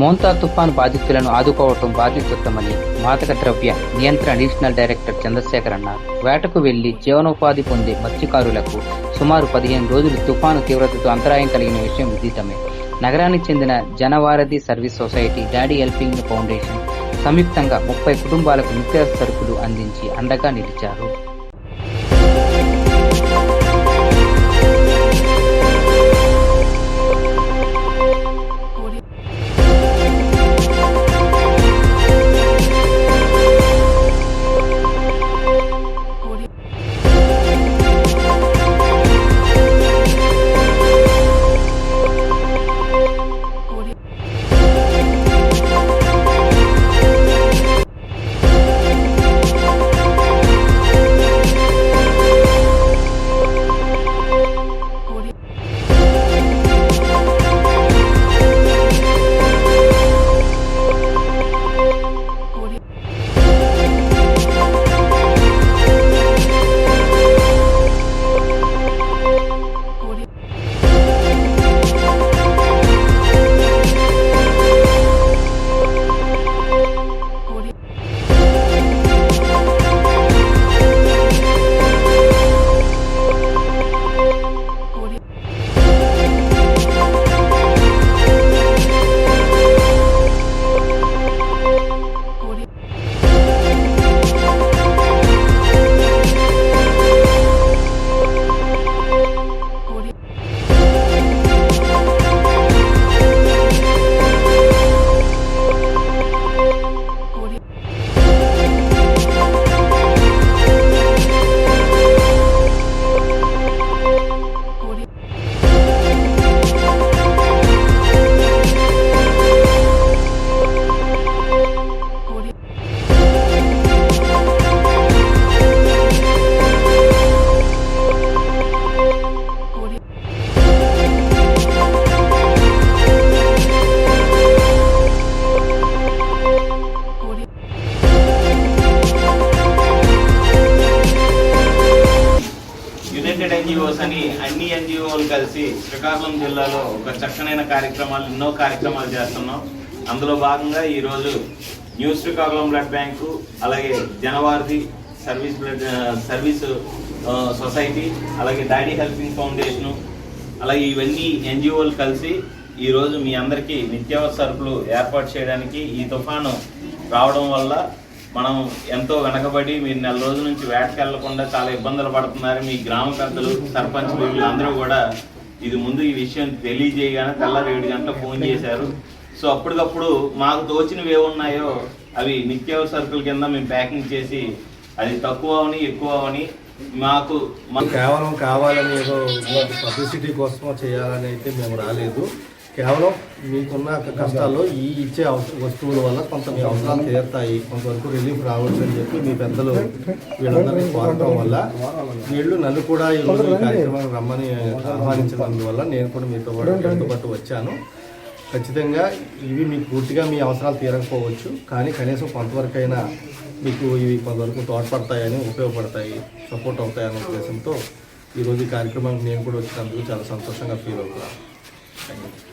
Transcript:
మోంతా తుఫాన్ బాధితులను ఆదుకోవటం బాధ్యతమని మాదక ద్రవ్య నియంత్రణ అడిషనల్ డైరెక్టర్ చంద్రశేఖర్ అన్నారు. వేటకు వెళ్ళి జీవనోపాధి పొందే మత్స్యకారులకు సుమారు పదిహేను రోజులు తుఫాను తీవ్రతతో అంతరాయం కలిగిన విషయం విదితమే. నగరానికి చెందిన Janavaradhi service society daddy helping foundation సంయుక్తంగా ముప్పై కుటుంబాలకు నిత్యావసర సరుకులు అందించి అండగా నిలిచారు. యునైటెడ్ ఎన్జిఓస్ అని అన్ని ఎన్జిఓలు కలిసి శ్రీకాకుళం జిల్లాలో ఒక చక్కనైన కార్యక్రమాలు ఎన్నో కార్యక్రమాలు చేస్తున్నాం. అందులో భాగంగా ఈరోజు న్యూ శ్రీకాకుళం బ్లడ్ బ్యాంకు అలాగే Janavaradhi service blood service society అలాగే డాడీ హెల్పింగ్ ఫౌండేషను అలాగే ఇవన్నీ ఎన్జిఓలు కలిసి ఈరోజు మీ అందరికీ నిత్యావసర సరుకులు ఏర్పాటు చేయడానికి ఈ తుఫాను రావడం వల్ల మనం ఎంతో వెనకబడి మీరు నెల రోజుల నుంచి వేటకి వెళ్ళకుండా చాలా ఇబ్బందులు పడుతున్నారు. మీ గ్రామ పెద్దలు సర్పంచ్ వీళ్ళందరూ కూడా ఇది ముందు ఈ విషయం తెలియజేయగానే తెల్లారి ఏడు గంటల ఫోన్ చేశారు. సో అప్పటికప్పుడు మాకు తోచినవి ఏమున్నాయో అవి నిత్యావసర సరుకుల కింద మేము ప్యాకింగ్ చేసి అది తక్కువ అవని ఎక్కువ అవని మాకు కేవలం కావాలని ఏదో పబ్లిసిటీ కోసం చేయాలని అయితే మేము రాలేదు. కేవలం మీకున్న కష్టాల్లో ఈ ఇచ్చే అవస- వస్తువుల వల్ల కొంత మీ అవసరాలు తీరుతాయి. కొంతవరకు రిలీఫ్ రావచ్చు అని చెప్పి మీ పెద్దలు వీళ్ళందరినీ కోరటం వల్ల వీళ్ళు నన్ను కూడా ఈ రోజు ఈ కార్యక్రమానికి రమ్మని ఆహ్వానించినందువల్ల నేను కూడా మీతో పాటు మీతో పాటు వచ్చాను. ఖచ్చితంగా ఇవి మీకు పూర్తిగా మీ అవసరాలు తీరకపోవచ్చు. కానీ కనీసం కొంతవరకైనా మీకు ఇవి కొంతవరకు తోడ్పడతాయని ఉపయోగపడతాయి. సపోర్ట్ అవుతాయనే ఉద్దేశంతో ఈరోజు ఈ కార్యక్రమానికి నేను కూడా వచ్చినందుకు చాలా సంతోషంగా ఫీల్ అవుతున్నాను. Thank you